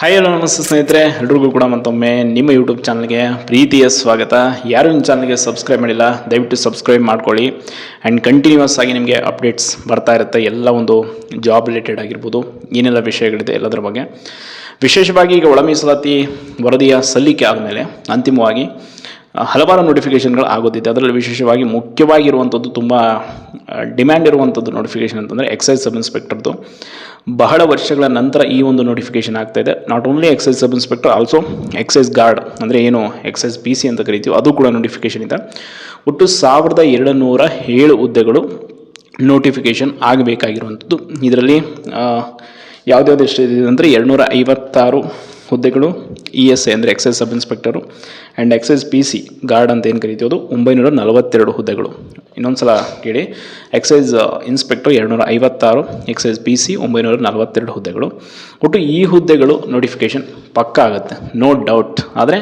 Hi hello ನಮಸ್ತೆ ಸ್ನೇಹಿತರೆ, ಎಲ್ರಿಗೂ ಕೂಡ ಮತ್ತೊಮ್ಮೆ ನಿಮ್ಮ ಯೂಟ್ಯೂಬ್ ಚಾನಲ್ಗೆ ಪ್ರೀತಿಯ ಸ್ವಾಗತ. ಯಾರು ನಿಮ್ಮ ಚಾನಲ್ಗೆ ಸಬ್ಸ್ಕ್ರೈಬ್ ಮಾಡಿಲ್ಲ, ದಯವಿಟ್ಟು ಸಬ್ಸ್ಕ್ರೈಬ್ ಮಾಡ್ಕೊಳ್ಳಿ. ಆ್ಯಂಡ್ ಕಂಟಿನ್ಯೂಸ್ ಆಗಿ ನಿಮಗೆ ಅಪ್ಡೇಟ್ಸ್ ಬರ್ತಾ ಇರುತ್ತೆ, ಎಲ್ಲ ಒಂದು ಜಾಬ್ ರಿಲೇಟೆಡ್ ಆಗಿರ್ಬೋದು, ಏನೆಲ್ಲ ವಿಷಯಗಳಿದೆ ಎಲ್ಲದರ ಬಗ್ಗೆ. ವಿಶೇಷವಾಗಿ ಈಗ ಒಳ ಮೀಸಲಾತಿ ವರದಿಯ ಸಲ್ಲಿಕೆ ಆದಮೇಲೆ ಅಂತಿಮವಾಗಿ ಹಲವಾರು ನೋಟಿಫಿಕೇಷನ್ಗಳು ಆಗೋದಿದೆ ಅದರಲ್ಲಿ ವಿಶೇಷವಾಗಿ ಮುಖ್ಯವಾಗಿರುವಂಥದ್ದು ತುಂಬ ಡಿಮ್ಯಾಂಡ್ ಇರುವಂಥದ್ದು ನೋಟಿಫಿಕೇಷನ್ ಅಂತಂದರೆ ಎಕ್ಸೈಸ್ ಸಬ್ ಇನ್ಸ್ಪೆಕ್ಟರ್ದು ಬಹಳ ವರ್ಷಗಳ ನಂತರ ಈ ಒಂದು ನೋಟಿಫಿಕೇಷನ್ ಆಗ್ತಾ ಇದೆ. Not only excise sub inspector also excise guard ಅಂದರೆ ಏನು? ಎಕ್ಸೈಸ್ ಪಿ ಸಿ ಅಂತ ಕರಿತೀವಿ. ಅದು ಕೂಡ ನೋಟಿಫಿಕೇಷನ್ ಇದೆ. ಒಟ್ಟು ಸಾವಿರದ ಎರಡು ನೂರ ಏಳು ಹುದ್ದೆಗಳು ನೋಟಿಫಿಕೇಷನ್ ಆಗಬೇಕಾಗಿರುವಂಥದ್ದು ಇದರಲ್ಲಿ ಯಾವುದ್ಯಾವ್ದು ಎಷ್ಟು ಇದೆ ಅಂದರೆ ಎರಡುನೂರ ಐವತ್ತಾರು ಹುದ್ದೆಗಳು, ಇ ಎಸ್ ಐ ಅಂದರೆ excise sub inspector and excise P C guard ಅಂತ ಏನು ಕರಿತೀವೋದು ಒಂಬೈನೂರ ನಲವತ್ತೆರಡು ಹುದ್ದೆಗಳು. ಇನ್ನೊಂದು ಸಲ ಕೇಳಿ. ಎಕ್ಸೈಸ್ ಇನ್ಸ್ಪೆಕ್ಟರ್ ಎರಡುನೂರ ಐವತ್ತಾರು ಎಕ್ಸೈಸ್ ಪಿ ಸಿ ಒಂಬೈನೂರ ನಲವತ್ತೆರಡು ಹುದ್ದೆಗಳು. ಒಟ್ಟು ಈ ಹುದ್ದೆಗಳು ನೋಟಿಫಿಕೇಷನ್ ಪಕ್ಕ ಆಗುತ್ತೆ ನೋ ಡೌಟ್ ಆದರೆ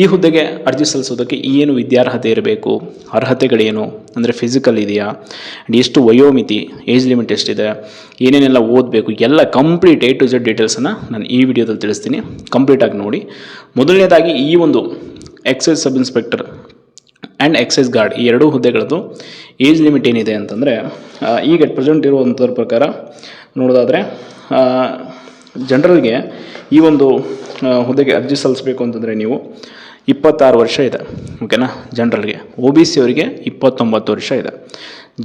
ಈ ಹುದ್ದೆಗೆ ಅರ್ಜಿ ಸಲ್ಲಿಸೋದಕ್ಕೆ ಏನು ವಿದ್ಯಾರ್ಹತೆ ಇರಬೇಕು? ಅರ್ಹತೆಗಳೇನು? ಅಂದರೆ ಫಿಸಿಕಲ್ ಇದೆಯಾ? ಆ್ಯಂಡ್ ಎಷ್ಟು ವಯೋಮಿತಿ? ಏಜ್ ಲಿಮಿಟ್ ಎಷ್ಟಿದೆ? ಏನೇನೆಲ್ಲ ಓದಬೇಕು? ಎಲ್ಲ ಕಂಪ್ಲೀಟ್ ಎ ಟು ಜೆಡ್ ಡೀಟೇಲ್ಸನ್ನು ನಾನು ಈ ವಿಡಿಯೋದಲ್ಲಿ ತಿಳಿಸ್ತೀನಿ. ಕಂಪ್ಲೀಟಾಗಿ ನೋಡಿ. ಮೊದಲನೇದಾಗಿ ಈ ಒಂದು excise sub inspector and excise guard ಈ ಎರಡೂ ಹುದ್ದೆಗಳದ್ದು ಏಜ್ ಲಿಮಿಟ್ ಏನಿದೆ ಅಂತಂದರೆ ಈಗ ಎಟ್ ಪ್ರೆಸೆಂಟ್ ಇರುವಂಥದ್ರ ಪ್ರಕಾರ ನೋಡೋದಾದರೆ ಜನರಲ್ಗೆ ಈ ಒಂದು ಹುದ್ದೆಗೆ ಅರ್ಜಿ ಸಲ್ಲಿಸಬೇಕು ಅಂತಂದರೆ ನೀವು ಇಪ್ಪತ್ತಾರು ವರ್ಷ ಇದೆ ಓಕೆನಾ ಜನರಲ್ಗೆ. ಒ ಬಿ ಸಿ ಅವರಿಗೆ ಇಪ್ಪತ್ತೊಂಬತ್ತು ವರ್ಷ ಇದೆ.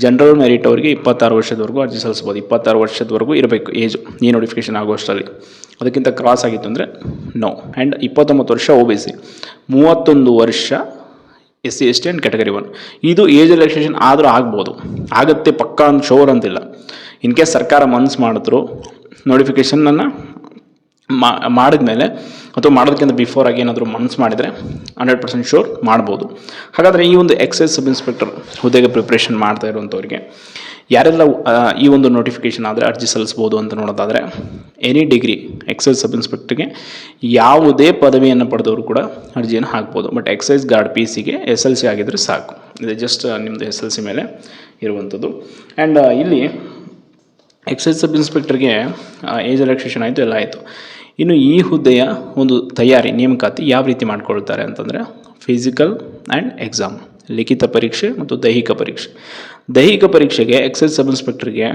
ಜನರಲ್ ಮೆರಿಟ್ ಅವರಿಗೆ ಇಪ್ಪತ್ತಾರು ವರ್ಷದವರೆಗೂ ಅರ್ಜಿ ಸಲ್ಲಿಸ್ಬೋದು. ಇಪ್ಪತ್ತಾರು ವರ್ಷದವರೆಗೂ ಇರಬೇಕು ಏಜ್ ಈ ನೋಟಿಫಿಕೇಷನ್ ಆಗೋಷ್ಟರಲ್ಲಿ ಅದಕ್ಕಿಂತ ಕ್ರಾಸ್ ಆಗಿತ್ತು ಅಂದರೆ ನೋ ಆ್ಯಂಡ್ ಇಪ್ಪತ್ತೊಂಬತ್ತು ವರ್ಷ ಒ ಬಿ ಸಿ ಮೂವತ್ತೊಂದು ವರ್ಷ S C S T and category one ಇದು ಏಜ್ ರಿಲ್ಯಾಕ್ಸೇಷನ್ ಆದರೂ ಆಗ್ಬೋದು. ಆಗುತ್ತೆ ಪಕ್ಕಾ ಅಂತ ಶೋರ್ ಅಂತಿಲ್ಲ. ಇನ್ ಕೇಸ್ ಸರ್ಕಾರ ಮನ್ಸು ಮಾಡಿದ್ರು ನೋಟಿಫಿಕೇಷನನ್ನು ಮಾಡಿದ್ಮೇಲೆ ಅಥವಾ ಮಾಡೋದಕ್ಕಿಂತ ಬಿಫೋರ್ ಆಗಿ ಏನಾದರೂ ಮನ್ಸು ಮಾಡಿದರೆ ಹಂಡ್ರೆಡ್ ಪರ್ಸೆಂಟ್ ಶೋರ್ ಮಾಡ್ಬೋದು. ಹಾಗಾದರೆ ಈ ಒಂದು ಎಕ್ಸೈಸ್ ಸಬ್ ಇನ್ಸ್ಪೆಕ್ಟರ್ ಹುದ್ದೆಗೆ ಪ್ರಿಪ್ರೇಷನ್ ಮಾಡ್ತಾ ಇರುವಂಥವ್ರಿಗೆ ಯಾರೆಲ್ಲ ಈ ಒಂದು ನೋಟಿಫಿಕೇಷನ್ ಆದರೆ ಅರ್ಜಿ ಸಲ್ಲಿಸ್ಬೋದು ಅಂತ ನೋಡೋದಾದರೆ ಎನಿ ಡಿಗ್ರಿ ಎಕ್ಸೈಸ್ ಸಬ್ ಇನ್ಸ್ಪೆಕ್ಟರ್ಗೆ ಯಾವುದೇ ಪದವಿಯನ್ನು ಪಡೆದವರು ಕೂಡ ಅರ್ಜಿಯನ್ನು ಹಾಕ್ಬೋದು. ಬಟ್ ಎಕ್ಸೈಸ್ ಗಾರ್ಡ್ ಪಿ ಸಿಗೆ ಎಸ್ ಎಲ್ ಸಿ ಆಗಿದ್ದರೆ ಸಾಕು. ಇದು ಜಸ್ಟ್ ನಿಮ್ಮದು ಎಸ್ ಎಲ್ ಸಿ ಮೇಲೆ ಇರುವಂಥದ್ದು. ಆ್ಯಂಡ್ ಇಲ್ಲಿ ಎಕ್ಸೈಸ್ ಸಬ್ ಇನ್ಸ್ಪೆಕ್ಟರ್ಗೆ ಏಜ್ ರಿಲ್ಯಾಕ್ಸೇಷನ್ ಆಯಿತು, ಎಲ್ಲ ಆಯಿತು. ಇನ್ನು ಈ ಹುದ್ದೆಯ ಒಂದು ತಯಾರಿ, ನೇಮಕಾತಿ ಯಾವ ರೀತಿ ಮಾಡ್ಕೊಳ್ತಾರೆ ಅಂತಂದರೆ ಫಿಸಿಕಲ್ ಆ್ಯಂಡ್ ಎಕ್ಸಾಮ್ ಲಿಖಿತ ಪರೀಕ್ಷೆ ಮತ್ತು ದೈಹಿಕ ಪರೀಕ್ಷೆ. ದೈಹಿಕ ಪರೀಕ್ಷೆಗೆ ಎಕ್ಸೈಸ್ ಸಬ್ ಇನ್ಸ್ಪೆಕ್ಟರ್ಗೆ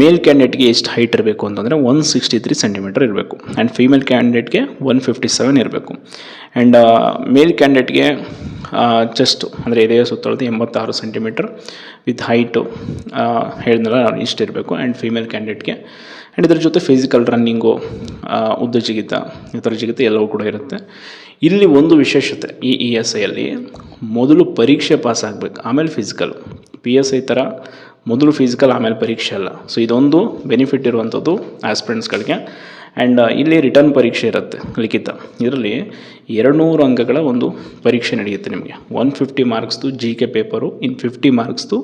ಮೇಲ್ ಕ್ಯಾಂಡಿಡೇಟ್ಗೆ ಎಷ್ಟು ಹೈಟ್ ಇರಬೇಕು ಅಂತಂದರೆ ಒನ್ ಸಿಕ್ಸ್ಟಿ ತ್ರೀ ಸೆಂಟಿಮೀಟರ್ ಇರಬೇಕು ಆ್ಯಂಡ್ ಫೀಮೇಲ್ ಕ್ಯಾಂಡಿಡೇಟ್ಗೆ ಒನ್ ಫಿಫ್ಟಿ ಸೆವೆನ್ ಇರಬೇಕು. ಆ್ಯಂಡ್ ಮೇಲ್ ಕ್ಯಾಂಡಿಡೇಟ್ಗೆ ಚೆಸ್ಟು ಅಂದರೆ ಎದೆಯ ಸುತ್ತಳತೆ ಎಂಬತ್ತಾರು ಸೆಂಟಿಮೀಟರ್ ವಿತ್ ಹೈಟು ಹೇಳಿದ್ನಲ್ಲ ನಾನು ಇರಬೇಕು ಆ್ಯಂಡ್ ಫೀಮೇಲ್ ಕ್ಯಾಂಡಿಡೇಟ್ಗೆ ಆ್ಯಂಡ್ ಇದ್ರ ಜೊತೆ ಫಿಸಿಕಲ್ ರನ್ನಿಂಗು ಉದ್ದ ಜಿಗಿತ ಈ ಜಿಗಿತ ಎಲ್ಲವೂ ಕೂಡ ಇರುತ್ತೆ. ಇಲ್ಲಿ ಒಂದು ವಿಶೇಷತೆ ಈ ಇ ಎಸ್ ಐಯಲ್ಲಿ ಮೊದಲು ಪರೀಕ್ಷೆ ಪಾಸ್ ಆಗಬೇಕು, ಆಮೇಲೆ ಫಿಸಿಕಲ್ ಪಿ ಎಸ್ ಐ ಥರ ಮೊದಲು ಫಿಸಿಕಲ್ ಆಮೇಲೆ ಪರೀಕ್ಷೆ ಅಲ್ಲ. ಸೊ ಇದೊಂದು ಬೆನಿಫಿಟ್ ಇರುವಂಥದ್ದು ಆಸ್ಪಿರೆಂಟ್ಸ್ಗಳಿಗೆ ಆ್ಯಂಡ್ ಇಲ್ಲಿ ರಿಟರ್ನ್ ಪರೀಕ್ಷೆ ಇರುತ್ತೆ, ಲಿಖಿತ. ಇದರಲ್ಲಿ ಎರಡುನೂರು ಅಂಕಗಳ ಒಂದು ಪರೀಕ್ಷೆ ನಡೆಯುತ್ತೆ ನಿಮಗೆ. One fifty ಮಾರ್ಕ್ಸ್ದು G K paper in fifty ಮಾರ್ಕ್ಸ್ದು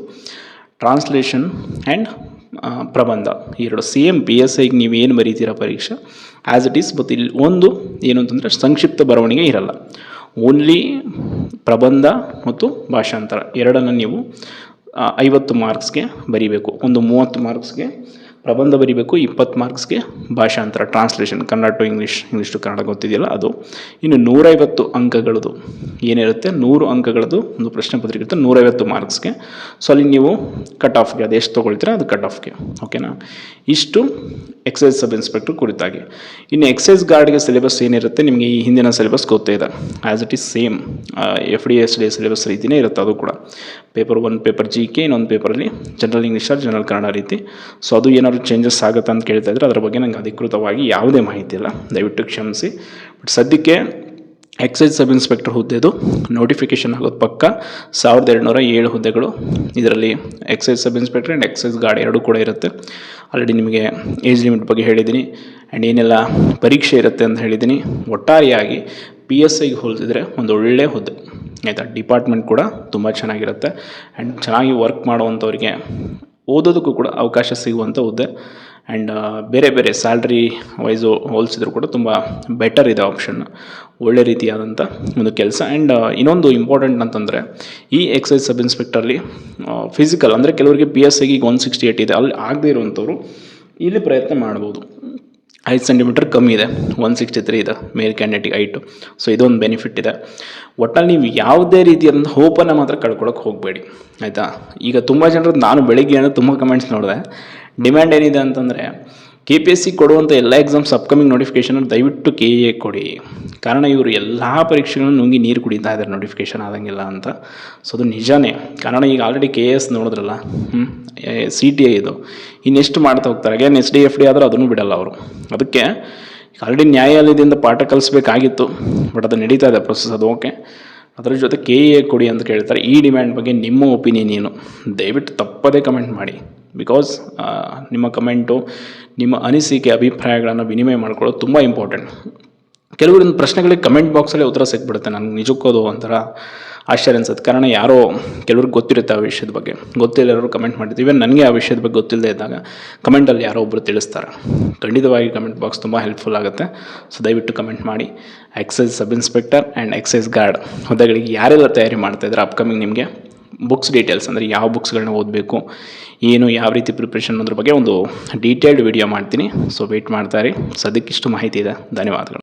translation and ಪ್ರಬಂಧ. ಎರಡು ಎಂ ಪಿ ಎಸ್ ಐಗೆ ನೀವು ಏನು ಬರೀತೀರ ಪರೀಕ್ಷೆ? ಆ್ಯಸ್ ಇಟ್ ಈಸ್ ಬಟ್ ಇಲ್ಲಿ ಒಂದು ಏನು ಅಂತಂದರೆ ಸಂಕ್ಷಿಪ್ತ ಬರವಣಿಗೆ ಇರಲ್ಲ. ಓನ್ಲಿ ಪ್ರಬಂಧ ಮತ್ತು ಭಾಷಾಂತರ ಎರಡನ್ನು ನೀವು ಐವತ್ತು ಮಾರ್ಕ್ಸ್ಗೆ ಬರೀಬೇಕು. ಒಂದು ಮೂವತ್ತು ಮಾರ್ಕ್ಸ್ಗೆ ಪ್ರಬಂಧ ಬರೀಬೇಕು, ಇಪ್ಪತ್ತು ಮಾರ್ಕ್ಸ್ಗೆ ಭಾಷಾಂತರ translation Kannada to English English to Kannada ಗೊತ್ತಿದೆಯಲ್ಲ ಅದು. ಇನ್ನು ನೂರೈವತ್ತು ಅಂಕಗಳದು ಏನಿರುತ್ತೆ? ನೂರು ಅಂಕಗಳದು ಒಂದು ಪ್ರಶ್ನೆ ಪತ್ರಿಕೆ ಇರುತ್ತೆ, ನೂರೈವತ್ತು ಮಾರ್ಕ್ಸ್ಗೆ. ಸೊ ಅಲ್ಲಿ ನೀವು ಕಟ್ ಆಫ್ಗೆ ಅದು ಎಷ್ಟು ತೊಗೊಳ್ತೀರಾ? ಅದು ಕಟ್ ಆಫ್ಗೆ ಓಕೆನಾ ಇಷ್ಟು ಎಕ್ಸೈಸ್ ಸಬ್ ಇನ್ಸ್ಪೆಕ್ಟರ್ ಕುರಿತಾಗಿ. ಇನ್ನು ಎಕ್ಸೈಸ್ ಗಾರ್ಡ್ಗೆ ಸಿಲೆಬಸ್ ಏನಿರುತ್ತೆ? ನಿಮಗೆ ಈ ಹಿಂದಿನ ಸಿಲೆಬಸ್ ಗೊತ್ತೇ ಇದೆ. As it is same F D S D syllabus ರೀತಿಯೇ ಇರುತ್ತೆ ಅದು ಕೂಡ. Paper one paper G K ಇನ್ನೊಂದು ಪೇಪರಲ್ಲಿ ಜನರಲ್ ಇಂಗ್ಲೀಷ್ ಜನರಲ್ ಕನ್ನಡ ರೀತಿ. ಸೊ ಅದು ಏನಾದ್ರು ಚೇಂಜಸ್ ಆಗುತ್ತೆ ಅಂತ ಕೇಳ್ತಾ ಇದ್ರೆ ಅದ್ರ ಬಗ್ಗೆ ನಂಗೆ ಅಧಿಕೃತವಾಗಿ ಯಾವುದೇ ಮಾಹಿತಿ ಇಲ್ಲ. ದಯವಿಟ್ಟು ಕ್ಷಮಿಸಿ. ಬಟ್ ಸದ್ಯಕ್ಕೆ ಎಕ್ಸೈಸ್ ಸಬ್ ಇನ್ಸ್ಪೆಕ್ಟರ್ ಹುದ್ದೆದು ನೋಟಿಫಿಕೇಷನ್ ಆಗೋದು ಪಕ್ಕ ಸಾವಿರದ ಎರಡುನೂರ ಏಳು ಹುದ್ದೆಗಳು. ಇದರಲ್ಲಿ excise sub inspector and excise guard ಎರಡೂ ಕೂಡ ಇರುತ್ತೆ. ಆಲ್ರೆಡಿ ನಿಮಗೆ ಏಜ್ ಲಿಮಿಟ್ ಬಗ್ಗೆ ಹೇಳಿದ್ದೀನಿ. ಆ್ಯಂಡ್ ಏನೆಲ್ಲ ಪರೀಕ್ಷೆ ಇರುತ್ತೆ ಅಂತ ಹೇಳಿದ್ದೀನಿ. ಒಟ್ಟಾರೆಯಾಗಿ ಪಿ ಎಸ್ ಐಗೆ ಹೋಲಿಸಿದ್ರೆ ಒಂದು ಒಳ್ಳೆಯ ಹುದ್ದೆ. ಆಯಿತಾ? ಡಿಪಾರ್ಟ್ಮೆಂಟ್ ಕೂಡ ತುಂಬ ಚೆನ್ನಾಗಿರುತ್ತೆ. ಆ್ಯಂಡ್ ಚೆನ್ನಾಗಿ ವರ್ಕ್ ಮಾಡುವಂಥವ್ರಿಗೆ ಓದೋದಕ್ಕೂ ಕೂಡ ಅವಕಾಶ ಸಿಗುವಂಥ ಹುದ್ದೆ. ಆ್ಯಂಡ್ ಬೇರೆ ಬೇರೆ ಸ್ಯಾಲ್ರಿ ವೈಸು ಹೋಲಿಸಿದ್ರು ಕೂಡ ತುಂಬ ಬೆಟರ್ ಇದೆ ಆಪ್ಷನ್ ಒಳ್ಳೆ ರೀತಿಯಾದಂಥ ಒಂದು ಕೆಲಸ. ಆ್ಯಂಡ್ ಇನ್ನೊಂದು ಇಂಪಾರ್ಟೆಂಟ್ ಅಂತಂದರೆ ಈ ಎಕ್ಸೈಸ್ ಸಬ್ ಇನ್ಸ್ಪೆಕ್ಟರ್ಲಿ ಫಿಸಿಕಲ್ ಅಂದರೆ ಕೆಲವರಿಗೆ ಪಿ ಎಸ್ ಐಗೆ ಈಗ ಒನ್ ಸಿಕ್ಸ್ಟಿ ಏಯ್ಟ್ ಇದೆ. ಅಲ್ಲಿ ಆಗದೇ ಇರುವಂಥವ್ರು ಇಲ್ಲಿ ಪ್ರಯತ್ನ ಮಾಡ್ಬೋದು. ಐದು ಸೆಂಟಿಮೀಟ್ರ್ ಕಮ್ಮಿ ಇದೆ ಒನ್ ಸಿಕ್ಸ್ಟಿ ತ್ರೀ ಇದೆ ಮೇಲ್ ಕ್ಯಾಂಡಿಡೇಟಿಗೆ ಐಟು ಸೊ ಇದೊಂದು ಬೆನಿಫಿಟ್ ಇದೆ. ಒಟ್ಟಲ್ಲಿ ನೀವು ಯಾವುದೇ ರೀತಿಯಾದಂಥ ಹೋಪನ್ನು ಮಾತ್ರ ಕಳ್ಕೊಳಕ್ಕೆ ಹೋಗಬೇಡಿ, ಆಯಿತಾ? ಈಗ ತುಂಬ ಜನರು, ನಾನು ಬೆಳಿಗ್ಗೆ ಅಂದರೆ ತುಂಬ ಕಮೆಂಟ್ಸ್ ನೋಡಿದೆ ಡಿಮ್ಯಾಂಡ್ ಏನಿದೆ ಅಂತಂದರೆ ಕೆ ಪಿ ಎಸ್ ಸಿ ಕೊಡುವಂಥ ಎಲ್ಲ ಎಕ್ಸಾಮ್ಸ್ ಅಪ್ಕಮಿಂಗ್ ನೋಟಿಫಿಕೇಷನ್ ದಯವಿಟ್ಟು ಕೆ ಎ ಕೊಡಿ. ಕಾರಣ ಇವರು ಎಲ್ಲ ಪರೀಕ್ಷೆಗಳನ್ನು ನುಂಗಿ ನೀರು ಕುಡಿತಾ ಇದ್ದಾರೆ ನೋಟಿಫಿಕೇಶನ್ ಆದಂಗಿಲ್ಲ ಅಂತ. ಸೊ ಅದು ನಿಜಾನೇ. ಕಾರಣ ಈಗ ಆಲ್ರೆಡಿ ಕೆ ಎಸ್ ನೋಡಿದ್ರಲ್ಲ ಸಿ ಟಿ ಐ ಇದು. ಇನ್ನೆಷ್ಟು ಮಾಡ್ತಾ ಹೋಗ್ತಾರೆ? Again S D F D ಆದರೆ ಅದನ್ನು ಬಿಡಲ್ಲ ಅವರು. ಅದಕ್ಕೆ ಆಲ್ರೆಡಿ ನ್ಯಾಯಾಲಯದಿಂದ ಪಾಠ ಕಲಿಸ್ಬೇಕಾಗಿತ್ತು ಬಟ್ ಅದು ನಡೀತಾ ಇದೆ ಪ್ರೊಸೆಸ್ ಅದು ಓಕೆ ಅದರ ಜೊತೆ ಕೆ ಎ ಕೊಡಿ ಅಂತ ಕೇಳ್ತಾರೆ. ಈ ಡಿಮ್ಯಾಂಡ್ ಬಗ್ಗೆ ನಿಮ್ಮ ಒಪಿನಿಯನ್ ಏನು? ದಯವಿಟ್ಟು ತಪ್ಪದೇ ಕಮೆಂಟ್ ಮಾಡಿ. ಬಿಕಾಸ್ ನಿಮ್ಮ ಕಮೆಂಟು ನಿಮ್ಮ ಅನಿಸಿಕೆ, ಅಭಿಪ್ರಾಯಗಳನ್ನು ವಿನಿಮಯ ಮಾಡ್ಕೊಳ್ಳೋದು ತುಂಬ ಇಂಪಾರ್ಟೆಂಟ್ ಕೆಲವೊಂದು ಪ್ರಶ್ನೆಗಳಿಗೆ ಕಮೆಂಟ್ ಬಾಕ್ಸಲ್ಲೇ ಉತ್ತರ ಸಿಕ್ಬಿಡುತ್ತೆ. ನನಗೆ ನಿಜಕ್ಕೋದು ಒಂಥರ ಆಶ್ಚರ್ಯ ಅನ್ಸುತ್ತೆ. ಕಾರಣ ಯಾರೋ ಕೆಲವ್ರಿಗೆ ಗೊತ್ತಿರುತ್ತೆ ಆ ವಿಷಯದ ಬಗ್ಗೆ. ಗೊತ್ತಿಲ್ಲರೂ ಕಮೆಂಟ್ ಮಾಡಿರ್ತೀವಿ ಇವನ್ ನನಗೆ ಆ ವಿಷಯದ ಬಗ್ಗೆ ಗೊತ್ತಿಲ್ಲದೆ ಇದ್ದಾಗ ಕಮೆಂಟಲ್ಲಿ ಯಾರೋ ಒಬ್ಬರು ತಿಳಿಸ್ತಾರೆ. ಖಂಡಿತವಾಗಿ ಕಮೆಂಟ್ ಬಾಕ್ಸ್ ತುಂಬ ಹೆಲ್ಪ್ಫುಲ್ ಆಗುತ್ತೆ. ಸೊ ದಯವಿಟ್ಟು ಕಮೆಂಟ್ ಮಾಡಿ. Excise sub inspector and excise guard ಹುದ್ದೆಗಳಿಗೆ ಯಾರೆಲ್ಲ ತಯಾರಿ ಮಾಡ್ತಾಯಿದ್ರೆ ಅಪ್ಕಮಿಂಗ್ ನಿಮಗೆ? ಬುಕ್ಸ್ ಡೀಟೇಲ್ಸ್ ಅಂದರೆ ಯಾವ ಬುಕ್ಸ್ಗಳನ್ನ ಓದಬೇಕು, ಏನು ಯಾವ ರೀತಿ ಪ್ರಿಪ್ರೇಷನ್ ಅನ್ನೋದ್ರ ಬಗ್ಗೆ ಒಂದು ಡೀಟೇಲ್ಡ್ ವಿಡಿಯೋ ಮಾಡ್ತೀನಿ. ಸೊ ವೆಯ್ಟ್ ಮಾಡ್ತಾ ಇರಿ. ಸದ್ಯಕ್ಕಿಷ್ಟು ಮಾಹಿತಿ ಇದೆ. ಧನ್ಯವಾದಗಳು.